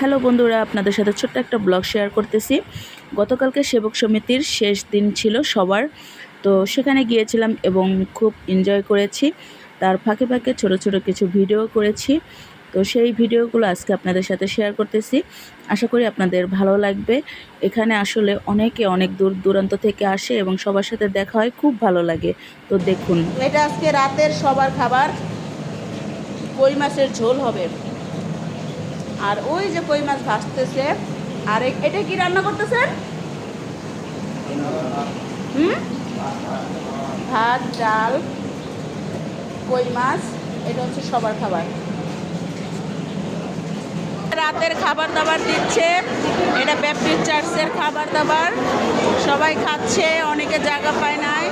Hello বন্ধুরা, আপনাদের সাথে ছোট্ট একটা ব্লগ শেয়ার করতেছি। গতকালকে সেবক সমিতির শেষ দিন ছিল সবার। তো সেখানে গিয়েছিলাম এবং খুব এনজয় করেছি। তার ফাঁকে ফাঁকে ছোট ছোট কিছু ভিডিও করেছি। তো সেই ভিডিওগুলো আজকে আপনাদের সাথে শেয়ার করতেছি। আশা করি আপনাদের ভালো লাগবে। এখানে আসলে অনেকে অনেক দূর দূরান্ত থেকে আসে এবং সবার সাথে দেখা হয়, খুব ভালো লাগে। তো দেখুন। এটা আজকে রাতের সবার খাবার। কই মাছের ঝোল হবে? আর ওই যে কই মাছ ভাসতেছে আর এটা কি রান্না করতেছেন? হুম? ভাত, ডাল, কই মাছ, এটা হচ্ছে সবার খাবার। রাতের খাবার দাবার দিচ্ছে, এটা ব্যাপটিস্ট চার্চের খাবার দাবার। সবাই খাচ্ছে, অনেকে জায়গা পায় নাই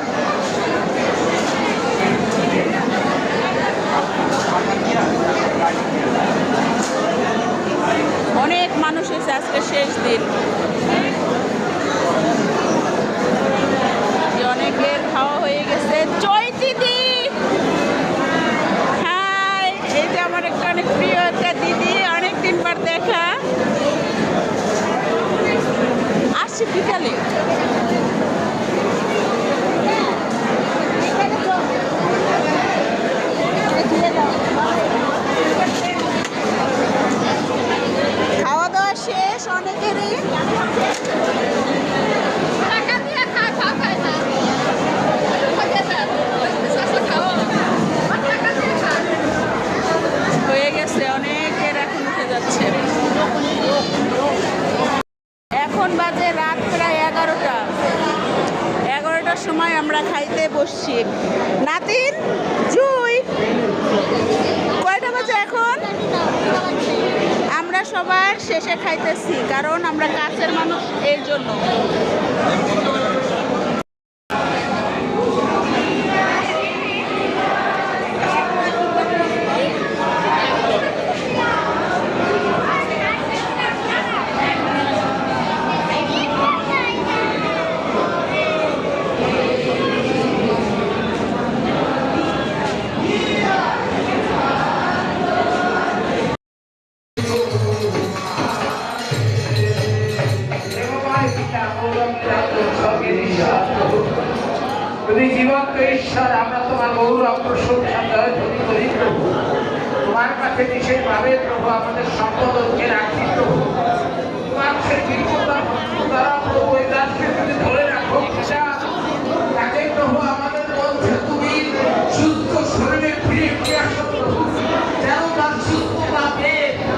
অনেক মানুষ এসে সময় আমরা খাইতে বসছি। নাতিন জুই কয়টা বাজে এখন আমরা সবার শেষে খাইতেছি কারণ আমরা কাছের মানুষ এর জন্য। যদি জীবন্ত ঈশ্বর, আমরা তোমার গৌরব প্রশংসা ধরি করি, প্রভু। তোমার কাছে বিশেষভাবে প্রভু আমাদের সম্পদকে রাখি, প্রভু। তোমার দ্বারা তুমি আমাদের মধ্যে তুমি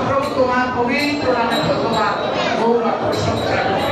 প্রভু। তোমার পবিত্র নামে ধন্যবাদ।